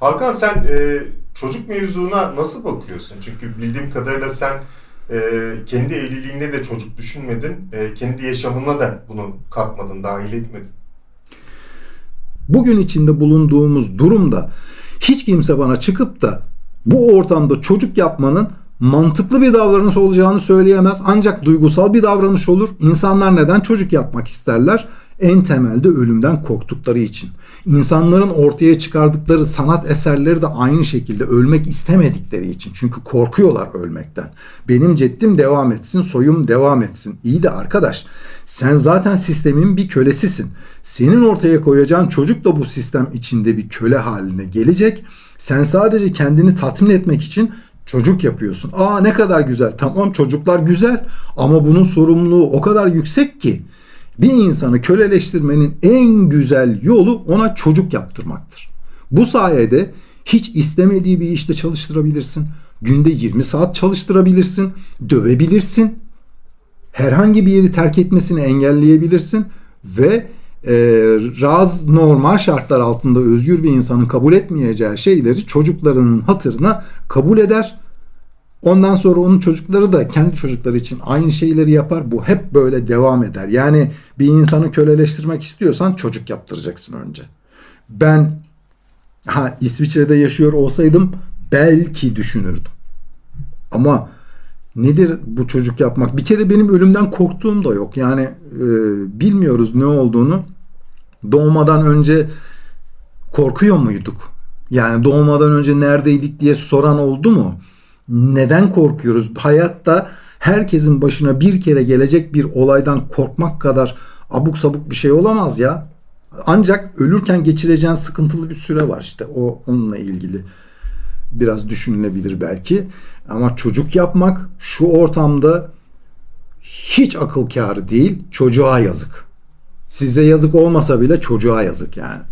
Hakan sen e, çocuk mevzuna nasıl bakıyorsun? Çünkü bildiğim kadarıyla sen e, kendi evliliğinde de çocuk düşünmedin. E, kendi yaşamına da bunu katmadın, dahil etmedin. Bugün içinde bulunduğumuz durumda hiç kimse bana çıkıp da bu ortamda çocuk yapmanın mantıklı bir davranış olacağını söyleyemez. Ancak duygusal bir davranış olur. İnsanlar neden çocuk yapmak isterler? En temelde ölümden korktukları için. İnsanların ortaya çıkardıkları sanat eserleri de aynı şekilde ölmek istemedikleri için. Çünkü korkuyorlar ölmekten. Benim ceddim devam etsin, soyum devam etsin. İyi de arkadaş, sen zaten sistemin bir kölesisin. Senin ortaya koyacağın çocuk da bu sistem içinde bir köle haline gelecek. Sen sadece kendini tatmin etmek için çocuk yapıyorsun. Aa ne kadar güzel. Tamam çocuklar güzel ama bunun sorumluluğu o kadar yüksek ki bir insanı köleleştirmenin en güzel yolu ona çocuk yaptırmaktır. Bu sayede hiç istemediği bir işte çalıştırabilirsin. Günde 20 saat çalıştırabilirsin, dövebilirsin. Herhangi bir yeri terk etmesini engelleyebilirsin ve e, raz normal şartlar altında özgür bir insanın kabul etmeyeceği şeyleri çocuklarının hatırına kabul eder. Ondan sonra onun çocukları da kendi çocukları için aynı şeyleri yapar. Bu hep böyle devam eder. Yani bir insanı köleleştirmek istiyorsan çocuk yaptıracaksın önce. Ben ha İsviçre'de yaşıyor olsaydım belki düşünürdüm. Ama nedir bu çocuk yapmak? Bir kere benim ölümden korktuğum da yok. Yani e, bilmiyoruz ne olduğunu. Doğmadan önce korkuyor muyduk? Yani doğmadan önce neredeydik diye soran oldu mu? Neden korkuyoruz? Hayatta herkesin başına bir kere gelecek bir olaydan korkmak kadar abuk sabuk bir şey olamaz ya. Ancak ölürken geçireceğin sıkıntılı bir süre var işte o onunla ilgili biraz düşünülebilir belki. Ama çocuk yapmak şu ortamda hiç akıl kârı değil. Çocuğa yazık. Size yazık olmasa bile çocuğa yazık yani.